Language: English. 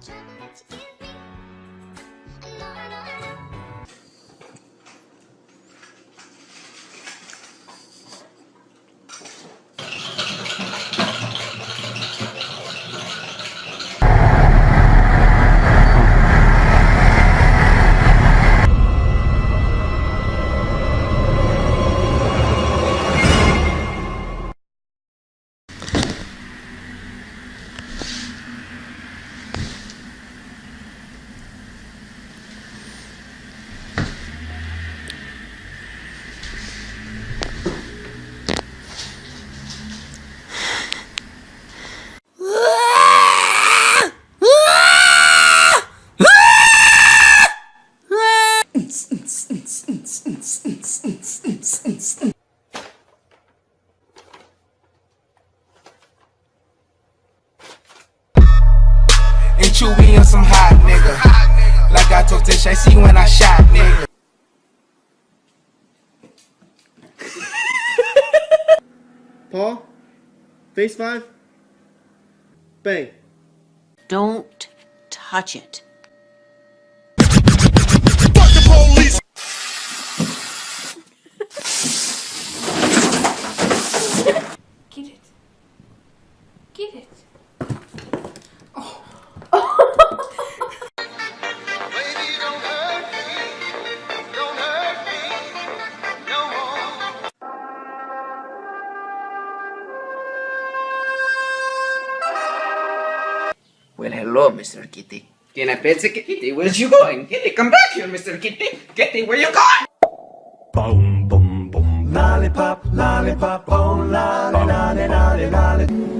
trouble that you give me. And Chewy on some hot nigga. Like I told Tish, I see when I shot nigga. Paul? Face five? Bang. Don't touch it. Well, hello, Mr. Kitty. Can I pet the kitty? Where's you going? Kitty, come back here, Mr. Kitty. Kitty, where you going? Boom, boom, boom. Lollipop, lollipop, boom, lolly, lolly, lolly, lolly.